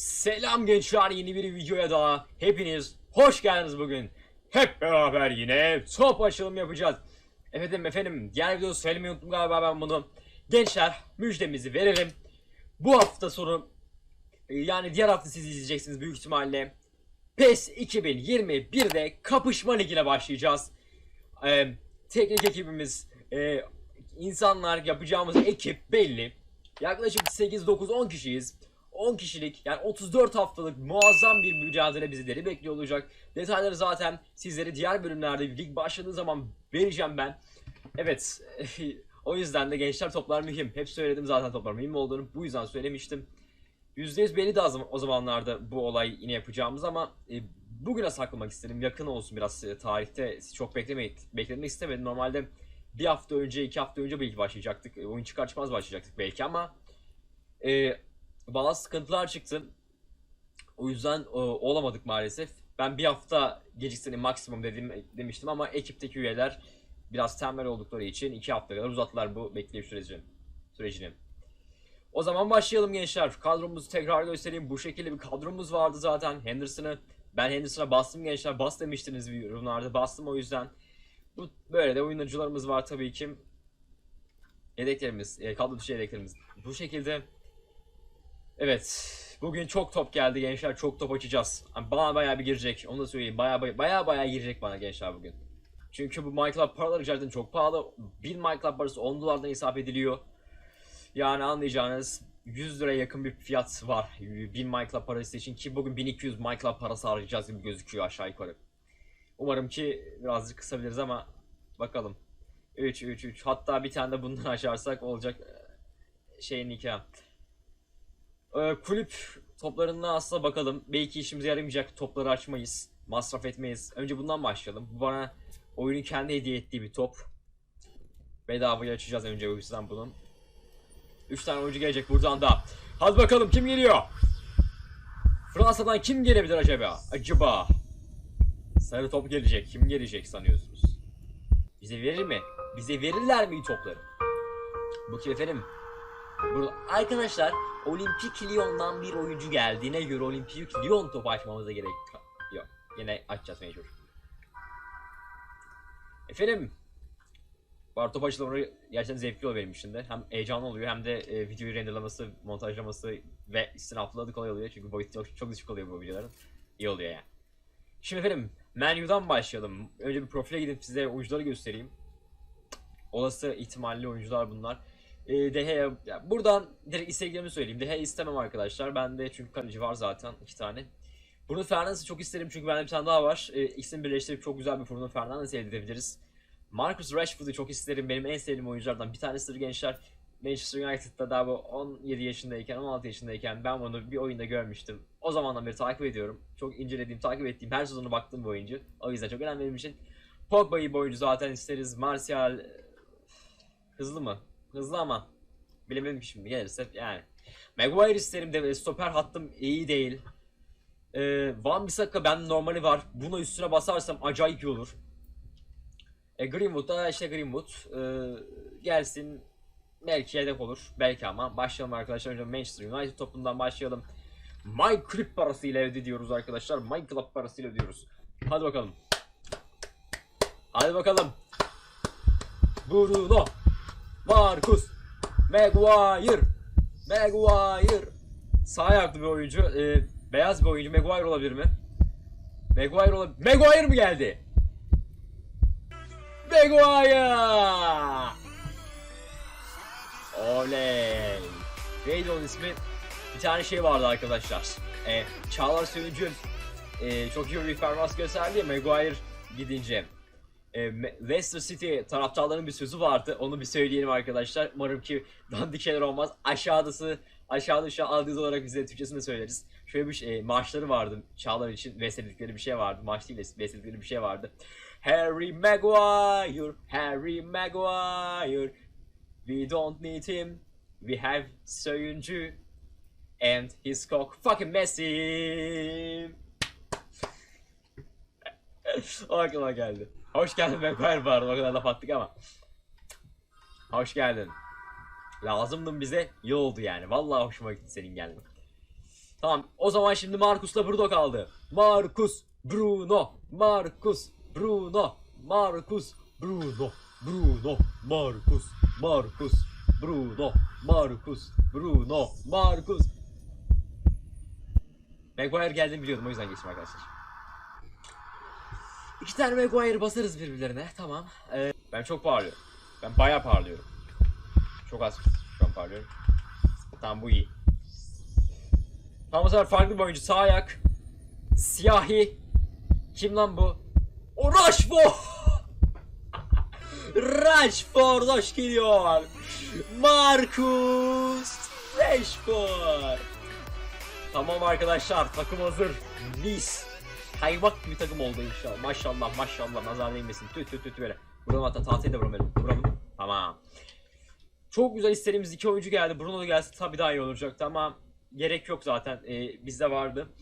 Selam gençler yeni bir videoya daha hepiniz hoş geldiniz bugün. Hep beraber yine top açılım yapacağız. Efendim efendim diğer videoda söylemeyi unuttum galiba ben bunu. Gençler müjdemizi verelim. Bu hafta sonu e, yani diğer hafta siz izleyeceksiniz büyük ihtimalle. PES 2021'de kapışma ligine başlayacağız. Ee, teknik ekibimiz, e, insanlar yapacağımız ekip belli. Yaklaşık 8-9-10 kişiyiz. 10 kişilik yani 34 haftalık muazzam bir mücadele bizleri bekliyor olacak. Detayları zaten sizlere diğer bölümlerde lig başladığı zaman vereceğim ben. Evet o yüzden de gençler toplar mühim. Hep söyledim zaten toplar mühim olduğunu bu yüzden söylemiştim. %100 belli de o zamanlarda bu olay yine yapacağımız ama e, bugüne saklamak istedim. Yakın olsun biraz e, tarihte çok beklemeyin. Beklemek istemedim. Normalde bir hafta önce, iki hafta önce belki başlayacaktık. E, oyun çıkar çıkmaz başlayacaktık belki ama e, bazı sıkıntılar çıktı. O yüzden e, olamadık maalesef. Ben bir hafta geciksin maksimum dedim demiştim ama ekipteki üyeler biraz tembel oldukları için iki hafta kadar uzattılar bu bekleyiş sürecini. sürecini. O zaman başlayalım gençler. Kadromuzu tekrar göstereyim. Bu şekilde bir kadromuz vardı zaten. Henderson'ı ben Henderson'a bastım gençler. Bas demiştiniz yorumlarda. Bastım o yüzden. Bu böyle de oyuncularımız var tabii ki. Yedeklerimiz, e, kadro dışı yedeklerimiz. Bu şekilde Evet. Bugün çok top geldi gençler. Çok top açacağız. Yani bana bayağı bir girecek. Onu da söyleyeyim. Bayağı bayağı bayağı, bayağı girecek bana gençler bugün. Çünkü bu MyClub paraları gerçekten çok pahalı. 1000 MyClub parası 10 dolardan hesap ediliyor. Yani anlayacağınız 100 liraya yakın bir fiyat var 1000 MyClub parası için ki bugün 1200 MyClub parası harcayacağız gibi gözüküyor aşağı yukarı. Umarım ki birazcık kısabiliriz ama bakalım. 3 3 3 hatta bir tane de bundan açarsak olacak e, şeyin nikah. Ee, kulüp toplarına aslında bakalım. Belki işimize yaramayacak topları açmayız. Masraf etmeyiz. Önce bundan başlayalım. Bu bana oyunun kendi hediye ettiği bir top. Bedavaya açacağız önce o yüzden bunun. 3 tane oyuncu gelecek buradan da. Hadi bakalım kim geliyor? Fransa'dan kim gelebilir acaba? Acaba. Sarı top gelecek. Kim gelecek sanıyorsunuz? Bize verir mi? Bize verirler mi topları? Bu kim efendim? Burada arkadaşlar Olimpik Lyon'dan bir oyuncu geldiğine göre Olimpik Lyon topu açmamıza gerek yok. Yine açacağız mecbur. Efendim. Var top açılımları gerçekten zevkli oluyor benim için de. Hem heyecanlı oluyor hem de e, videoyu renderlaması, montajlaması ve upload'ı kolay oluyor. Çünkü boyut çok, çok düşük oluyor bu videoların. İyi oluyor yani. Şimdi efendim menüden başlayalım. Önce bir profile gidip size oyuncuları göstereyim. Olası ihtimalli oyuncular bunlar. E, Dehe'ye ya buradan direkt istediklerimi söyleyeyim. Dehe istemem arkadaşlar. Bende çünkü kaleci var zaten iki tane. Bruno Fernandes'i çok isterim çünkü bende bir tane daha var. E, ikisini birleştirip çok güzel bir Bruno Fernandes elde edebiliriz. Marcus Rashford'u çok isterim. Benim en sevdiğim oyunculardan bir tanesidir gençler. Manchester United'da daha bu 17 yaşındayken, 16 yaşındayken ben bunu bir oyunda görmüştüm. O zamandan beri takip ediyorum. Çok incelediğim, takip ettiğim, her sezonu baktığım bir oyuncu. O yüzden çok önemli benim için. Pogba'yı bir oyuncu zaten isteriz. Martial e, hızlı mı? Hızlı ama bilemedim şimdi gelirse yani. Maguire isterim de stoper hattım iyi değil. Ee, Van Bissaka ben normali var. Buna üstüne basarsam acayip iyi olur. E, Greenwood da işte Greenwood e, gelsin belki yedek olur. Belki ama başlayalım arkadaşlar. Önce Manchester United topundan başlayalım. My Club parasıyla ödüyoruz arkadaşlar. My Club parasıyla ödüyoruz. Hadi bakalım. Hadi bakalım. Bruno. Marcus. Maguire. Maguire. Sağ ayaklı bir oyuncu. Ee, beyaz bir oyuncu. Maguire olabilir mi? Maguire olabilir. Maguire mı geldi? Maguire. Oley. Neydi onun ismi? Bir tane şey vardı arkadaşlar. Ee, Çağlar Söyüncü e, çok iyi bir performans gösterdi ya Maguire gidince. E, Leicester City taraftarlarının bir sözü vardı. Onu bir söyleyelim arkadaşlar. Umarım ki dandik şeyler olmaz. Aşağıdası aşağıda şu an aldığınız olarak bize Türkçesini söyleriz. Şöyle bir şey, maçları vardı. Çağlar için besledikleri bir şey vardı. Maç değil de besledikleri bir şey vardı. Harry Maguire, Harry Maguire. We don't need him. We have Söyüncü. And his cock fucking Messi. o aklıma geldi. Hoş geldin Maguire vardı o kadar laf attık ama. Hoş geldin. Lazımdın bize iyi oldu yani. Vallahi hoşuma gitti senin gelmen. Tamam o zaman şimdi Marcus'la Bruno kaldı. Marcus, Bruno, Marcus, Bruno, Marcus, Bruno, Bruno, Marcus, Marcus, Bruno, Marcus, Bruno, Marcus. Maguire geldiğini biliyordum o yüzden geçtim arkadaşlar. İki tane Maguire basarız birbirlerine tamam. Ee, ben çok parlıyorum. Ben bayağı parlıyorum. Çok az şu an parlıyorum. Tamam bu iyi. Tamam bu sefer farklı bir oyuncu. Sağ ayak. Siyahi. Kim lan bu? O Rashford! Rashford hoş geliyor. Marcus Rashford. Tamam arkadaşlar takım hazır. Mis. Kaymak gibi takım oldu inşallah. Maşallah maşallah nazar değmesin. Tü tü tü tü böyle. Vuralım hatta tahtayı da vuralım. Vuralım. Tamam. Çok güzel istediğimiz iki oyuncu geldi. Bruno da gelse tabii daha iyi olacaktı ama gerek yok zaten. Ee, bizde vardı.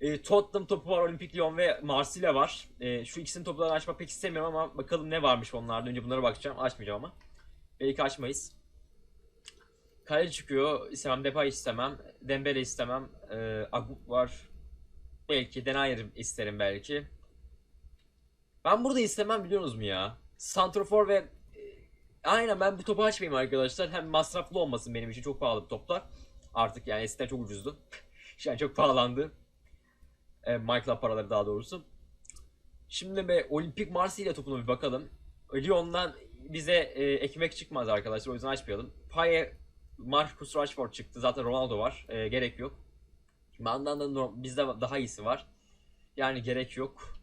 Ee, Tottenham topu var, Olimpik Lyon ve Marsilya var. Ee, şu ikisinin toplarını açmak pek istemiyorum ama bakalım ne varmış onlarda. Önce bunlara bakacağım. Açmayacağım ama. Belki açmayız. Kale çıkıyor. İstemem. Depay istemem. Dembele istemem. Ee, Agup var. Belki Denayer isterim belki. Ben burada istemem biliyorsunuz mu ya? Santrofor ve e, aynen ben bu topu açmayayım arkadaşlar. Hem masraflı olmasın benim için çok pahalı bir toplar. Artık yani eskiden çok ucuzdu. Şu an çok pahalandı. E, Michael'a paraları daha doğrusu. Şimdi be Olimpik Marsilya topuna bir bakalım. Lyon'dan bize e, ekmek çıkmaz arkadaşlar o yüzden açmayalım. Paye Marcus Rashford çıktı. Zaten Ronaldo var. E, gerek yok. Mandan da bizde daha iyisi var. Yani gerek yok.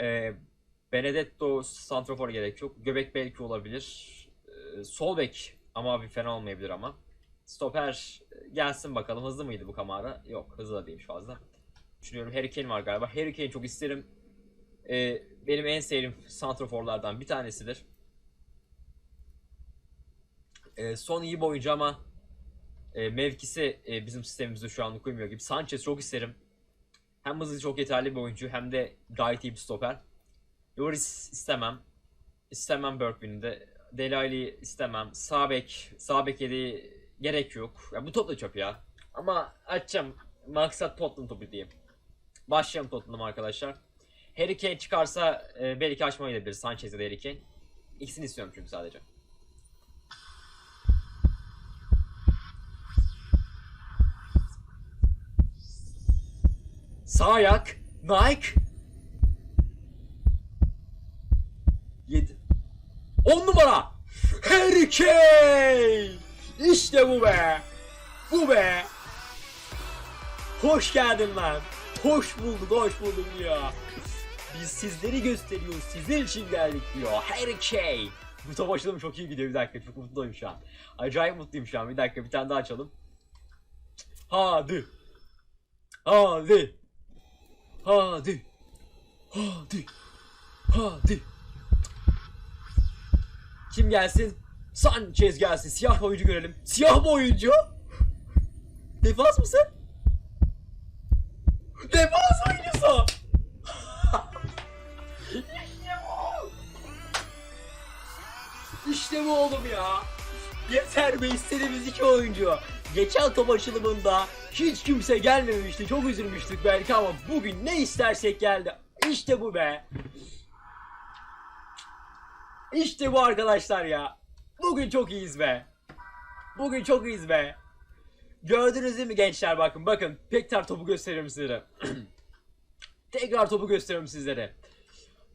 E, Benedetto Santrofor gerek yok. Göbek belki olabilir. E, sol bek ama bir fena olmayabilir ama. Stoper e, gelsin bakalım. Hızlı mıydı bu Kamara? Yok hızlı da değilmiş fazla. Düşünüyorum Harry Kane var galiba. Harry Kane çok isterim. E, benim en sevdiğim santroforlardan bir tanesidir. E, son iyi bir oyuncu ama e, mevkisi e, bizim sistemimizde şu an uymuyor gibi. Sanchez çok isterim. Hem hızlı çok yeterli bir oyuncu hem de gayet iyi bir stoper. Lloris istemem. İstemem Bergwijn'i de. Dele Alli istemem. Sağ bek, sağ bek yedi gerek yok. Ya bu top da çöp ya. Ama açacağım. Maksat Tottenham topu diyeyim. Başlayalım Tottenham arkadaşlar. Harry Kane çıkarsa e, belki açmayı da Sanchez ya da Harry Kane. İkisini istiyorum çünkü sadece. Sağ ayak. Nike. 7. 10 numara. Harry Kane. İşte bu be. Bu be. Hoş geldin lan. Hoş bulduk, hoş bulduk ya. Biz sizleri gösteriyoruz, sizler için geldik diyor. Harry Kane. Bu top açılımı çok iyi gidiyor bir dakika, çok mutluyum şu an. Acayip mutluyum şu an, bir dakika bir tane daha açalım. Hadi. Hadi. Hadi. Hadi. Hadi. Kim gelsin? Sanchez gelsin. Siyah oyuncu görelim. Siyah mı oyuncu? Defans mısın? Defans oyuncusu. işte bu. İşte bu oğlum ya. Yeter be istediğimiz iki oyuncu. Geçen top açılımında hiç kimse gelmemişti. Çok üzülmüştük belki ama bugün ne istersek geldi. İşte bu be. İşte bu arkadaşlar ya. Bugün çok iyiyiz be. Bugün çok iyiyiz be. Gördünüz değil mi gençler bakın bakın. Tekrar topu gösteriyorum sizlere. Tekrar topu gösteriyorum sizlere.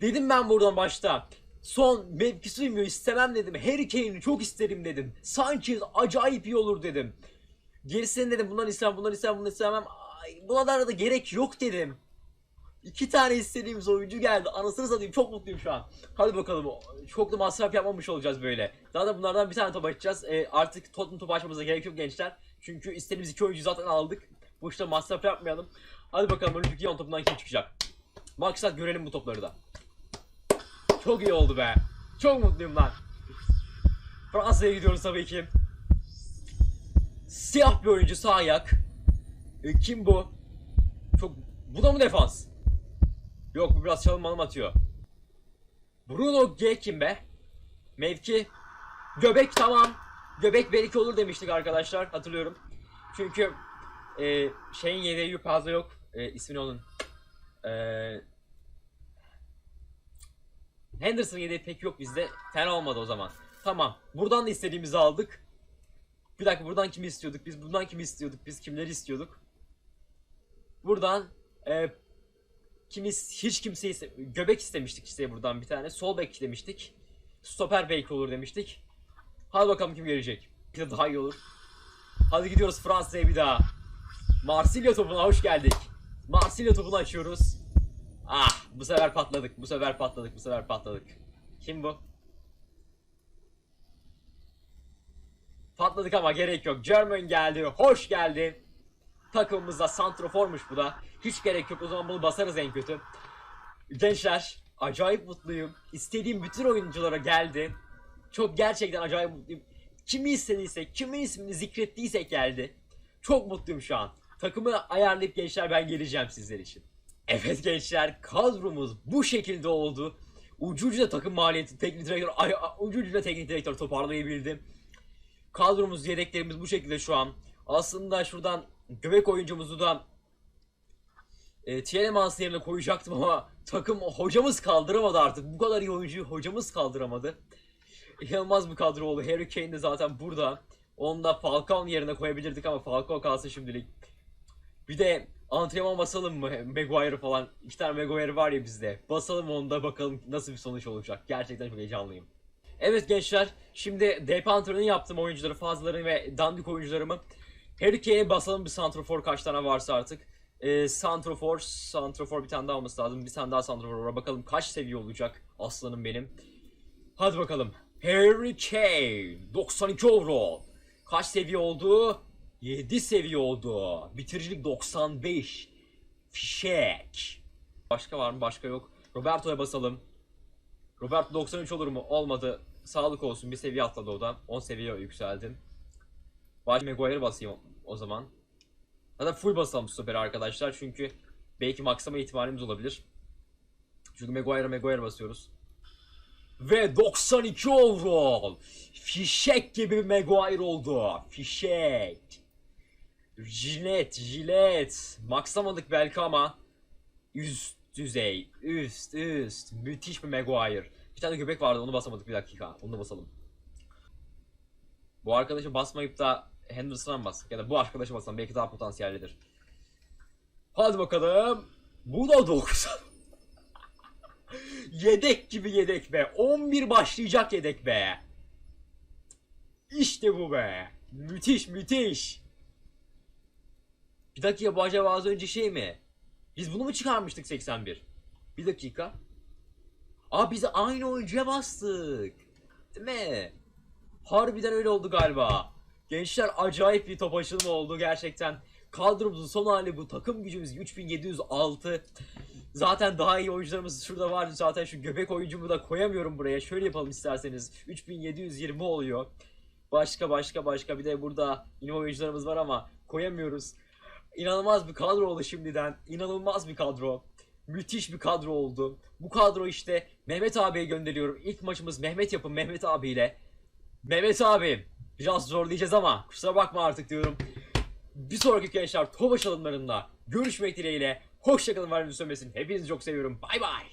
Dedim ben buradan başta. Son mevkisi uymuyor istemem dedim. Harry Kane'i çok isterim dedim. Sanchez acayip iyi olur dedim. Gerisini dedim bundan istemem bundan istemem bundan istemem. Ay, buna da gerek yok dedim. İki tane istediğimiz oyuncu geldi. Anasını satayım çok mutluyum şu an. Hadi bakalım. Çok da masraf yapmamış olacağız böyle. Zaten bunlardan bir tane top açacağız. E, artık Tottenham top açmamıza gerek yok gençler. Çünkü istediğimiz iki oyuncu zaten aldık. Bu işte masraf yapmayalım. Hadi bakalım Olimpik Lyon topundan kim çıkacak. Maksat görelim bu topları da. Çok iyi oldu be. Çok mutluyum lan. Fransa'ya gidiyoruz tabii ki. Siyah bir oyuncu sağ ayak. E, kim bu? Çok bu da mı defans? Yok bu biraz çalım atıyor. Bruno G kim be? Mevki. Göbek tamam. Göbek belki olur demiştik arkadaşlar hatırlıyorum. Çünkü e, şeyin yedeği fazla yok. E, ismi ne onun? E, Henderson yedeği pek yok bizde. Fena olmadı o zaman. Tamam. Buradan da istediğimizi aldık. Bir dakika buradan kimi istiyorduk? Biz bundan kimi istiyorduk? Biz kimleri istiyorduk? Buradan e, kimiz hiç kimseyi iste- göbek istemiştik işte buradan bir tane. Sol bek demiştik. Stoper belki olur demiştik. Hadi bakalım kim gelecek. Bir de daha iyi olur. Hadi gidiyoruz Fransa'ya bir daha. Marsilya topuna hoş geldik. Marsilya topunu açıyoruz. Ah bu sefer patladık. Bu sefer patladık. Bu sefer patladık. Kim bu? Patladık ama gerek yok. German geldi. Hoş geldi. Takımımızda santroformuş bu da. Hiç gerek yok. O zaman bunu basarız en kötü. Gençler acayip mutluyum. İstediğim bütün oyunculara geldi. Çok gerçekten acayip mutluyum. Kimi istediysek, kimin ismini zikrettiysek geldi. Çok mutluyum şu an. Takımı ayarlayıp gençler ben geleceğim sizler için. Evet gençler kadromuz bu şekilde oldu. Ucu ucuna takım maliyeti teknik direktör, ay, ucu ucuna teknik direktör toparlayabildim. Kadromuz, yedeklerimiz bu şekilde şu an. Aslında şuradan göbek oyuncumuzu da e, Tielemans yerine koyacaktım ama takım hocamız kaldıramadı artık. Bu kadar iyi oyuncuyu hocamız kaldıramadı. İnanılmaz bir kadro oldu. Harry Kane de zaten burada. Onu da Falcao'nun yerine koyabilirdik ama Falcao kalsın şimdilik. Bir de antrenman basalım mı? Maguire falan. İki tane Maguire var ya bizde. Basalım onu da bakalım nasıl bir sonuç olacak. Gerçekten çok heyecanlıyım. Evet gençler, şimdi DP antrenörünü yaptım oyuncuları, fazlalarını ve dandik oyuncularımı. Harry Kane'e basalım bir santrofor kaç tane varsa artık. Ee, santrofor, santrofor bir tane daha olması lazım. Bir tane daha santrofor var. Bakalım kaç seviye olacak aslanım benim. Hadi bakalım. Harry Kane 92 overall. Kaç seviye oldu? 7 seviye oldu. Bitiricilik 95. Fişek. Başka var mı? Başka yok. Roberto'ya basalım. Roberto 93 olur mu? Olmadı. Sağlık olsun. Bir seviye atladı o da. 10 seviye yükseldim. Baş Maguire basayım o zaman. Hatta full basalım stoperi arkadaşlar. Çünkü belki maksama ihtimalimiz olabilir. Çünkü Maguire Maguire basıyoruz. Ve 92 overall. Fişek gibi bir Maguire oldu. Fişek. Jilet, jilet. Maksamadık belki ama üst düzey, üst, üst. Müthiş bir Maguire. Bir tane göbek vardı onu basamadık bir dakika. Onu da basalım. Bu arkadaşı basmayıp da Henderson'a mı bassak? Ya da bu arkadaşı basalım. Belki daha potansiyellidir. Hadi bakalım. Bu da 90. yedek gibi yedek be. 11 başlayacak yedek be. İşte bu be. Müthiş müthiş. Bir dakika bu acaba az önce şey mi? Biz bunu mu çıkarmıştık 81? Bir dakika. Aa biz aynı oyuncuya bastık. Değil mi? Harbiden öyle oldu galiba. Gençler acayip bir top açılımı oldu gerçekten. Kadromuzun son hali bu. Takım gücümüz 3706. Zaten daha iyi oyuncularımız şurada var. Zaten şu göbek oyuncumu da koyamıyorum buraya. Şöyle yapalım isterseniz. 3720 oluyor. Başka başka başka bir de burada yine oyuncularımız var ama koyamıyoruz. İnanılmaz bir kadro oldu şimdiden. İnanılmaz bir kadro. Müthiş bir kadro oldu. Bu kadro işte Mehmet abiye gönderiyorum. İlk maçımız Mehmet yapın Mehmet abiyle. Mehmet abi biraz zorlayacağız ama kusura bakma artık diyorum. Bir sonraki gençler top açılımlarında görüşmek dileğiyle. Hoşçakalın var sönmesin. Hepinizi çok seviyorum. Bay bay.